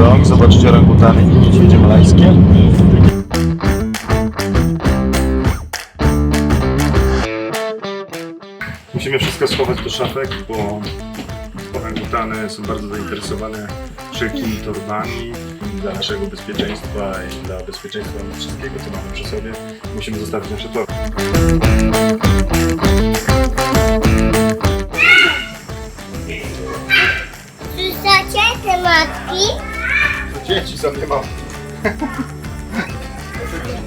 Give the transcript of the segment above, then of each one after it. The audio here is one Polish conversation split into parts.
vlog, zobaczyć orangutany i niedźwiedzie malajskie. Musimy wszystko schować do szafek, bo orangutany są bardzo zainteresowane wszelkimi torbami dla naszego bezpieczeństwa i dla bezpieczeństwa wszystkiego, co mamy przy sobie. Musimy zostawić nasze torby. Słyszycie te matki? Dzieci sobie mam.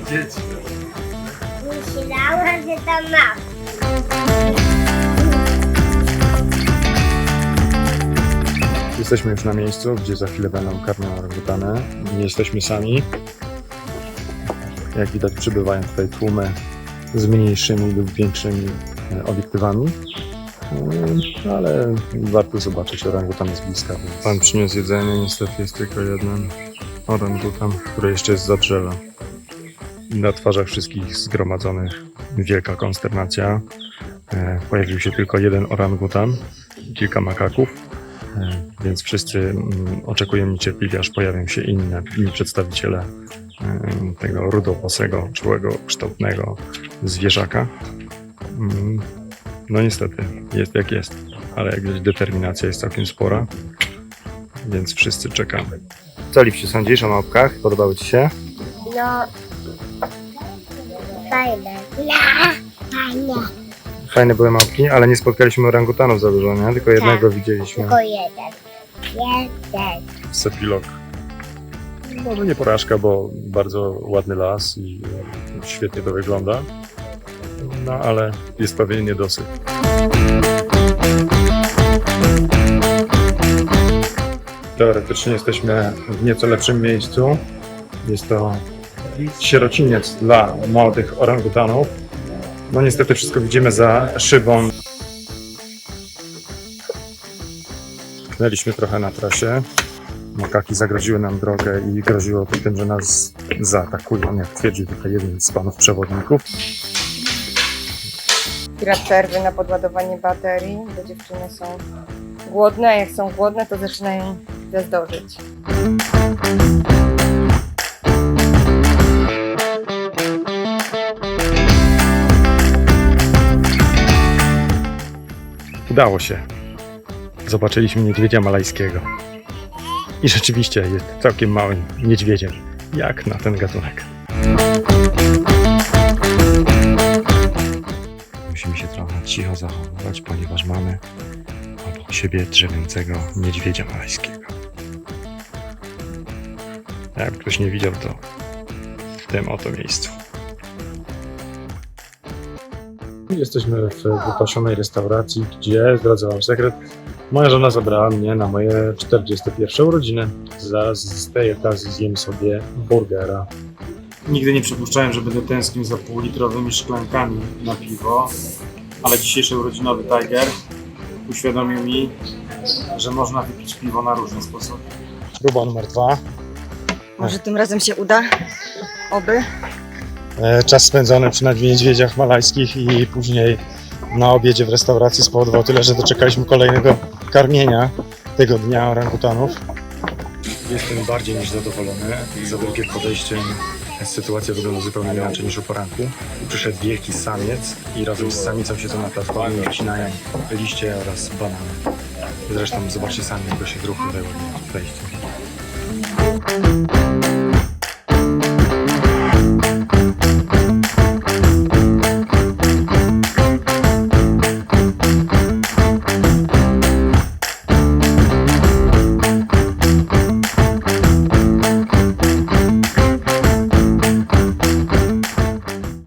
Dzieci. Myślałam, że to mam. Jesteśmy już na miejscu, gdzie za chwilę będą karmione orangutany. Nie jesteśmy sami. Jak widać przybywają tutaj tłumy z mniejszymi lub większymi e, obiektywami. Mm, Ale warto zobaczyć orangutan z bliska. Więc... Pan przyniósł jedzenie, niestety jest tylko jeden orangutan, który jeszcze jest za drzewem. Na twarzach wszystkich zgromadzonych wielka konsternacja. E, Pojawił się tylko jeden orangutan, kilka makaków. E, Więc wszyscy mm, oczekują niecierpliwie, aż pojawią się inne, inni przedstawiciele e, tego rudowłosego, czułego, kształtnego zwierzaka. No niestety, jest jak jest, ale jak widać determinacja jest całkiem spora, więc wszyscy czekamy. Co Lipsiu sądzisz o małpkach? Podobały Ci się? No. Fajne. Ja, fajnie. Fajne były małpki, ale nie spotkaliśmy orangutanów za dużo, nie? Tylko jednego widzieliśmy. Tylko jeden. Jeden. Sepilok. Może nie porażka, bo bardzo ładny las i świetnie to wygląda. No ale jest pewien niedosyt. Teoretycznie jesteśmy w nieco lepszym miejscu. Jest to sierociniec dla młodych orangutanów. No niestety wszystko widzimy za szybą. Tknęliśmy trochę na trasie. Makaki zagroziły nam drogę i groziło to tym, że nas zaatakują, jak twierdził tutaj jeden z panów przewodników. Chwila przerwy na podładowanie baterii, bo dziewczyny są głodne, a jak są głodne, to zaczynają zazdrożyć. Udało się. Zobaczyliśmy niedźwiedzia malajskiego. I rzeczywiście jest całkiem małym niedźwiedziem, jak na ten gatunek. Musimy się trochę cicho zachowywać, ponieważ mamy obok siebie drzewiącego niedźwiedzia malajskiego. Jakby ktoś nie widział, to w tym oto miejscu. Jesteśmy w wypasionej restauracji, gdzie, zdradzę wam sekret, moja żona zabrała mnie na moje 41 urodziny. Zaraz z tej okazji zjem sobie burgera. Nigdy nie przypuszczałem, że będę tęsknił za półlitrowymi szklankami na piwo, ale dzisiejszy urodzinowy Tiger uświadomił mi, że można wypić piwo na różne sposoby. Próba numer dwa. Może tym razem się uda? Oby. E, Czas spędzony przy niedźwiedziach malajskich i później na obiedzie w restauracji spowodował tyle, że doczekaliśmy kolejnego karmienia tego dnia orangutanów. Jestem bardziej niż zadowolony. Za drugim podejściem sytuacja wygląda zupełnie inaczej niż o poranku. Przyszedł wielki samiec i razem z samicą siedzą na platformie i wcinają liście oraz banany. Zresztą zobaczcie sami, jak go się tutaj ładnie wejście.